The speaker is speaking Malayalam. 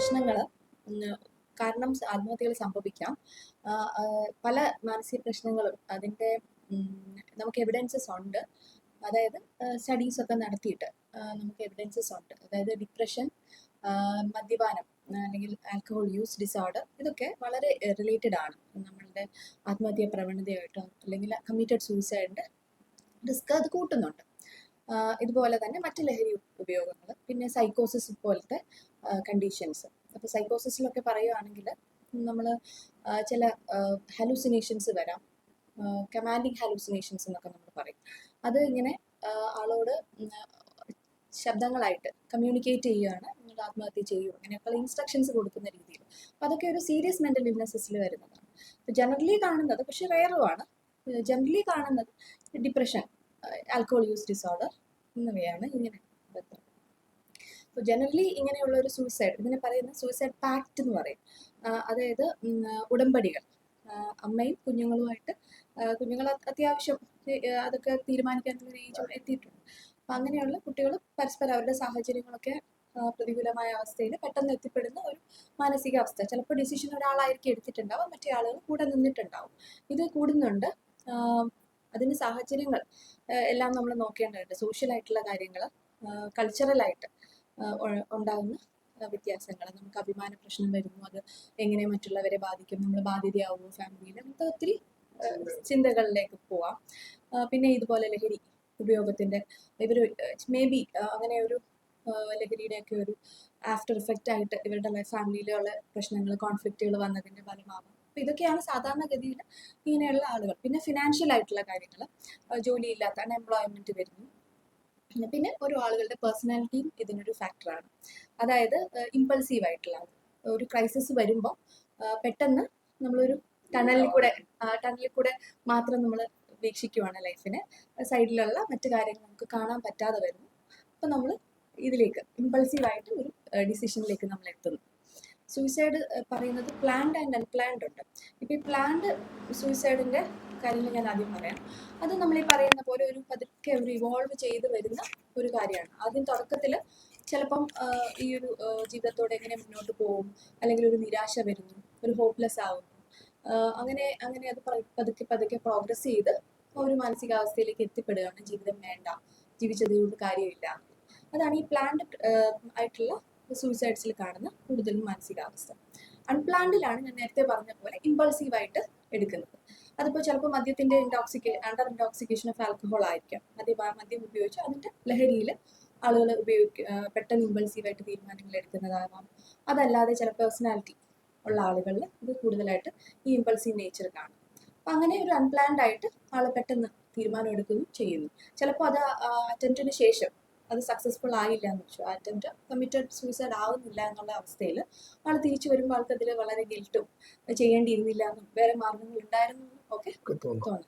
പ്രശ്നങ്ങൾ കാരണം ആത്മഹത്യകൾ സംഭവിക്കാം. പല മാനസിക പ്രശ്നങ്ങളും അതിന്റെ നമുക്ക് എവിഡൻസസ് ഉണ്ട്. അതായത് സ്റ്റഡീസ് ഒക്കെ നടത്തിയിട്ട് നമുക്ക് എവിഡൻസസ് ഉണ്ട്. അതായത് ഡിപ്രഷൻ മദ്യപാനം അല്ലെങ്കിൽ ആൽക്കഹോൾ യൂസ് ഡിസോർഡർ ഇതൊക്കെ വളരെ റിലേറ്റഡ് ആണ്. നമ്മളുടെ ആത്മഹത്യാ പ്രവണതയായിട്ടോ അല്ലെങ്കിൽ കമ്മിറ്റഡ് സൂയിസൈഡിന്റെ റിസ്ക് അത് കൂട്ടുന്നുണ്ട്. ഇതുപോലെ തന്നെ മറ്റു ലഹരി ഉപയോഗങ്ങൾ പിന്നെ സൈക്കോസിസ് പോലത്തെ കണ്ടീഷൻസ് അപ്പോൾ സൈക്കോസിസിലൊക്കെ പറയുകയാണെങ്കിൽ നമ്മൾ ചില ഹലൂസിനേഷൻസ് വരാം. കമാൻഡിങ് ഹലൂസിനേഷൻസ് എന്നൊക്കെ നമ്മൾ പറയും. അത് ഇങ്ങനെ ആളോട് ശബ്ദങ്ങളായിട്ട് കമ്മ്യൂണിക്കേറ്റ് ചെയ്യുകയാണ് നിങ്ങൾ ആത്മഹത്യ ചെയ്യൂ അങ്ങനെയൊക്കെയുള്ള ഇൻസ്ട്രക്ഷൻസ് കൊടുക്കുന്ന രീതിയിൽ അപ്പോൾ അതൊക്കെ ഒരു സീരിയസ് മെന്റൽ ഇൽനെസ്സസിൽ വരുന്നതാണ്. അപ്പോൾ ജനറലി കാണുന്നത് പക്ഷെ റയറുമാണ് ജനറലി കാണുന്നത് ഡിപ്രഷൻ ആൽക്കഹോൾ യൂസ് ഡിസോർഡർ എന്നിവയാണ് ഇങ്ങനെ. അപ്പൊ ജനറലി ഇങ്ങനെയുള്ള ഒരു സൂയിസൈഡ് ഇതിനെ പറയുന്ന സൂയിസൈഡ് പാക്റ്റ് എന്ന് പറയും. അതായത് ഉടമ്പടികൾ. അമ്മയും കുഞ്ഞുങ്ങളുമായിട്ട് കുഞ്ഞുങ്ങൾ അത് അത്യാവശ്യം അതൊക്കെ തീരുമാനിക്കാനുള്ള ഒരു എത്തിയിട്ടുണ്ട്. അപ്പം അങ്ങനെയുള്ള കുട്ടികൾ പരസ്പരം അവരുടെ സാഹചര്യങ്ങളൊക്കെ പ്രതികൂലമായ അവസ്ഥയിൽ പെട്ടെന്ന് എത്തിപ്പെടുന്ന ഒരു മാനസികാവസ്ഥ. ചിലപ്പോൾ ഡിസിഷൻ ഒരാളായിരിക്കും എടുത്തിട്ടുണ്ടാവും മറ്റേ ആളുകൾ കൂടെ നിന്നിട്ടുണ്ടാവും. ഇത് കൂടുന്നുണ്ട്. അതിന് സാഹചര്യങ്ങൾ എല്ലാം നമ്മൾ നോക്കേണ്ടതുണ്ട്. സോഷ്യലായിട്ടുള്ള കാര്യങ്ങൾ കൾച്ചറലായിട്ട് ഉണ്ടാകുന്ന വ്യത്യാസങ്ങൾ. നമുക്ക് അഭിമാന പ്രശ്നം വരുന്നു അത് എങ്ങനെ മറ്റുള്ളവരെ ബാധിക്കും നമ്മൾ ബാധ്യതയാവുമോ ഫാമിലിയിൽ അങ്ങനത്തെ ഒത്തിരി ചിന്തകളിലേക്ക് പോവാം. പിന്നെ ഇതുപോലെ ലഹരി ഉപയോഗത്തിന്റെ ഇവർ മേ ബി അങ്ങനെ ഒരു ലഹരിയുടെ ലഹരിയുടെയൊക്കെ ഒരു ആഫ്റ്റർ ഇഫക്റ്റ് ആയിട്ട് ഇവരുടെ ഫാമിലിയിലുള്ള പ്രശ്നങ്ങൾ കോൺഫ്ലിക്റ്റുകൾ വന്നതിന്റെ ഫലമാവാം. അപ്പോൾ ഇതൊക്കെയാണ് സാധാരണഗതിയിൽ ഇങ്ങനെയുള്ള ആളുകൾ. പിന്നെ ഫിനാൻഷ്യൽ ആയിട്ടുള്ള കാര്യങ്ങൾ ജോലിയില്ലാത്ത അൺഎംപ്ലോയ്മെന്റ് വരുന്നു. പിന്നെ ഓരോ ആളുകളുടെ പേഴ്സണാലിറ്റിയും ഇതിനൊരു ഫാക്ടറാണ് അതായത് ഇമ്പൾസീവ് ആയിട്ടുള്ള ഒരു ക്രൈസിസ് വരുമ്പോൾ പെട്ടെന്ന് നമ്മളൊരു ടണലിൽ കൂടെ ടണലിൽ കൂടെ മാത്രം നമ്മൾ വീക്ഷിക്കുവാണ് ലൈഫിനെ സൈഡിലുള്ള മറ്റു കാര്യങ്ങൾ നമുക്ക് കാണാൻ പറ്റാതെ വരുന്നു. അപ്പോൾ നമ്മൾ ഇതിലേക്ക് ഇമ്പൾസീവായിട്ട് ഒരു ഡിസിഷനിലേക്ക് നമ്മൾ എത്തുന്നു സൂയിസൈഡ് പറയുന്നത് പ്ലാൻഡ് ആൻഡ് അൺപ്ലാൻഡ് ഉണ്ട്. ഇപ്പോൾ ഈ പ്ലാൻഡ് സൂയിസൈഡിന്റെ കാര്യങ്ങൾ ഞാൻ ആദ്യം പറയാം. അത് നമ്മൾ ഈ പറയുന്ന പോലെ ഒരു പതുക്കെ ഒരു ഇവോൾവ് ചെയ്ത് വരുന്ന ഒരു കാര്യമാണ്. ആദ്യം തുടക്കത്തിൽ ചിലപ്പം ഈ ഒരു ജീവിതത്തോടെ എങ്ങനെ മുന്നോട്ട് പോകും അല്ലെങ്കിൽ ഒരു നിരാശ വരുന്നു ഒരു ഹോപ്പ്ലെസ് ആവുന്നു. അങ്ങനെ അങ്ങനെ അത് പതുക്കെ പതുക്കെ പ്രോഗ്രസ് ചെയ്ത് ഒരു മാനസികാവസ്ഥയിലേക്ക് എത്തിപ്പെടുകയാണ്. ജീവിതം വേണ്ട ജീവിച്ചത് കൊണ്ട് കാര്യമില്ല. അതാണ് ഈ പ്ലാൻഡ് ആയിട്ടുള്ള സൂയിസൈഡ്സിൽ കാണുന്ന കൂടുതലും മാനസികാവസ്ഥ. അൺപ്ലാൻഡിലാണ് ഞാൻ നേരത്തെ പറഞ്ഞ പോലെ ഇമ്പൾസീവായിട്ട് എടുക്കുന്നത്. അതിപ്പോൾ ചിലപ്പോൾ മദ്യത്തിന്റെ ഇൻടോക്സിക്കേ അണ്ടർ ഇൻടോക്സിക്കേഷൻ ഓഫ് ആൽക്കഹോൾ ആയിരിക്കാം. മദ്യ മദ്യം ഉപയോഗിച്ച് അതിന്റെ ലഹരിയിൽ ആളുകൾ ഉപയോഗിക്ക പെട്ടെന്ന് ഇമ്പൾസീവായിട്ട് തീരുമാനങ്ങൾ എടുക്കുന്നതാവാം. അതല്ലാതെ ചില പേഴ്സണാലിറ്റി ഉള്ള ആളുകളിൽ ഇത് കൂടുതലായിട്ട് ഈ ഇമ്പൾസീവ് നേച്ചർ കാണും. അപ്പം അങ്ങനെ ഒരു അൺപ്ലാൻഡ് ആയിട്ട് ആൾ പെട്ടെന്ന് തീരുമാനം എടുക്കുകയും ചെയ്യുന്നു. ചിലപ്പോൾ അത് അറ്റംപ്റ്റിന് ശേഷം അത് സക്സസ്ഫുൾ ആയില്ല എന്ന് വെച്ചു. അറ്റംപ്റ്റ് കമ്മിറ്റഡ് സൂയിസൈഡ് ആവുന്നില്ല എന്നുള്ള അവസ്ഥയിൽ ആൾ തിരിച്ചു വരുമ്പോൾ ആൾക്ക് അതിൽ വളരെ ഗിൽട്ടും ചെയ്യേണ്ടിയിരുന്നില്ല എന്നും വേറെ മാർഗങ്ങൾ ഉണ്ടായിരുന്നു ഒക്കെ തോന്നും.